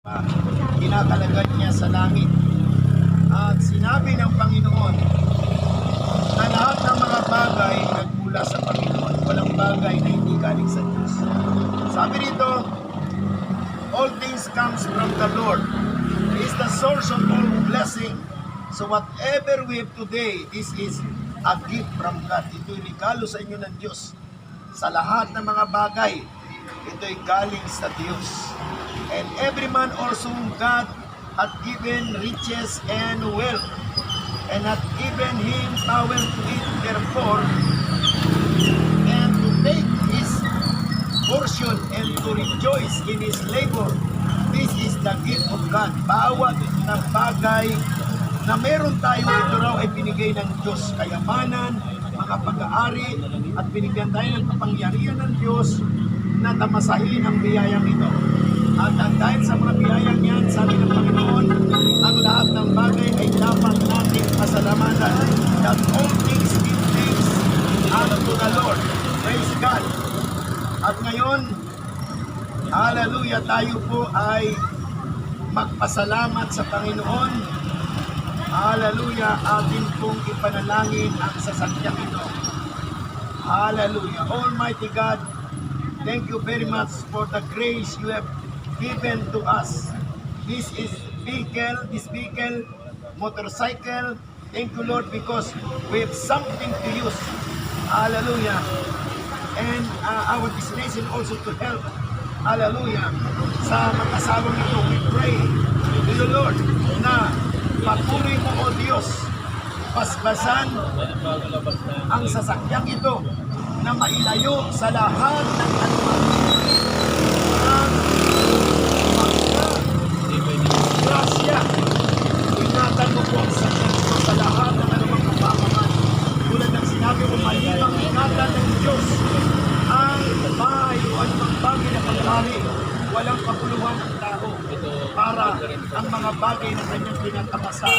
pa kinakalagad niya sa langit. At sinabi ng Panginoon na lahat ng mga bagay nagmula sa Panginoon. Walang bagay na hindi galing sa Diyos. Sabi rito, all things comes from the Lord. He is the source of all blessing. So whatever we have today, this is a gift from God. Ito'y regalo sa inyo ng Diyos. Sa lahat ng mga bagay, ito'y galing sa Diyos. And every man also God hath given riches and wealth, and hath given him power to eat therefore, and to take his portion and to rejoice in his labor. This is the gift of God. Bawat ng bagay na meron tayo, ito raw ay binigay ng Diyos. Kayamanan, mga pag-aari, at binigyan tayo ng kapangyarihan ng Diyos na tamasahin ang biyayang ito. At ang dahil sa mga biyayang yan, sabi ng Panginoon, ang lahat ng bagay ay dapat nating pasalamatan. That all things give thanks unto the Lord. Praise God. At ngayon, hallelujah, tayo po ay magpasalamat sa Panginoon. Hallelujah, atin pong ipanalangin ang sasakyan ito. Hallelujah. Almighty God, thank you very much for the grace you have given to us. This is vehicle, this vehicle, motorcycle. Thank you, Lord, because we have something to use. Hallelujah. And uh, our destination also to help. Hallelujah. Sa mag-asawang ito, we pray to the Lord na patuloy mo, O Diyos, pasbasan ang sasakyang ito na mailayo sa lahat ng anumang ang mga grasya. Ingatan mo po ang sakyan ito sa lahat ng anumang kapamaman. Tulad ng sinabi mo, malimang ingatan ng Diyos ang bahay o anumang bagay na pagkari. Walang kapuluhan ng tao para ang mga bagay na kanyang pinatamasa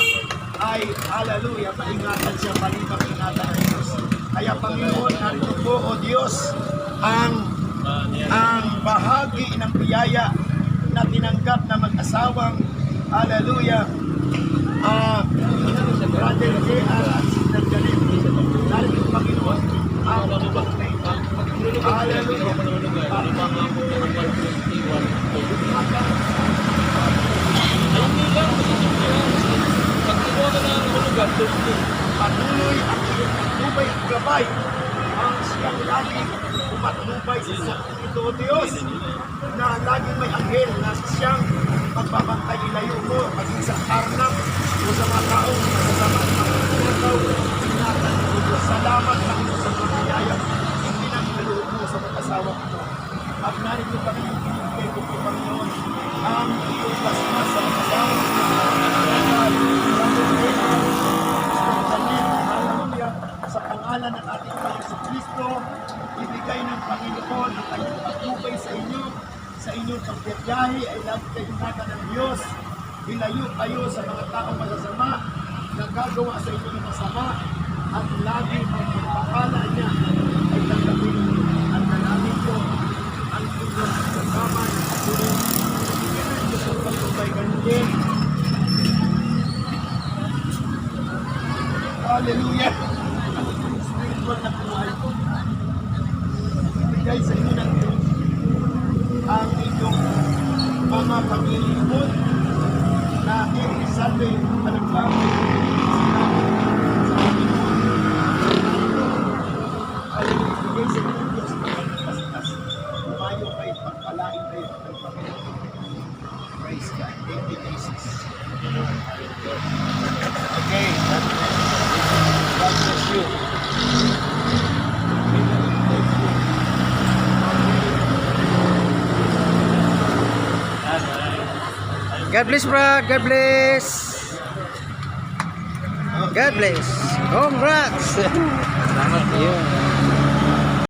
ay, hallelujah, maingatan siya, malimang ingatan ng Diyos. Kaya Panginoon, narito po, O Diyos, ang ang bahagi ng biyaya na tinanggap na mag-asawang hallelujah ah Brother J.R. at Sister Janet narito Panginoon ang ubang na ito hallelujah patuloy ang iyong patnubay at gabay ang siyang laging umatnubay sa sakit ito, Diyos, na laging may anghel na siyang magbabantay ilayo mo, maging sa karnap o sa mga taong masasama at magnanakaw, ingatan mo, O Diyos. Salamat pangalan ng ating Panginoon Kristo, ibigay ng Panginoon ang kanyang sa inyo. Sa inyong pagbiyahe ay lagi kayong nata ng Diyos. Ilayo kayo sa mga taong masasama na gagawa sa inyo ng masama at lagi ang pagpapala niya ay tanggapin ang dalangin ko ang inyong kasama ng patuloy. Ibigay ng Diyos ang patnubay ganun din. Hallelujah! Spiritual na buhay ko. Ibigay sa inyo ng Diyos ang inyong mga pag-iipon na every Sunday panagbago sa Panginoon. Hallelujah! Ibigay sa inyo ng Diyos ang pagpastas. Umayo kayo, pagpalain kayo ng Panginoon. Praise God. Thank you, Jesus. Okay. God bless you. God bless, bro. God bless. God bless. Congrats. Salamat. Yun.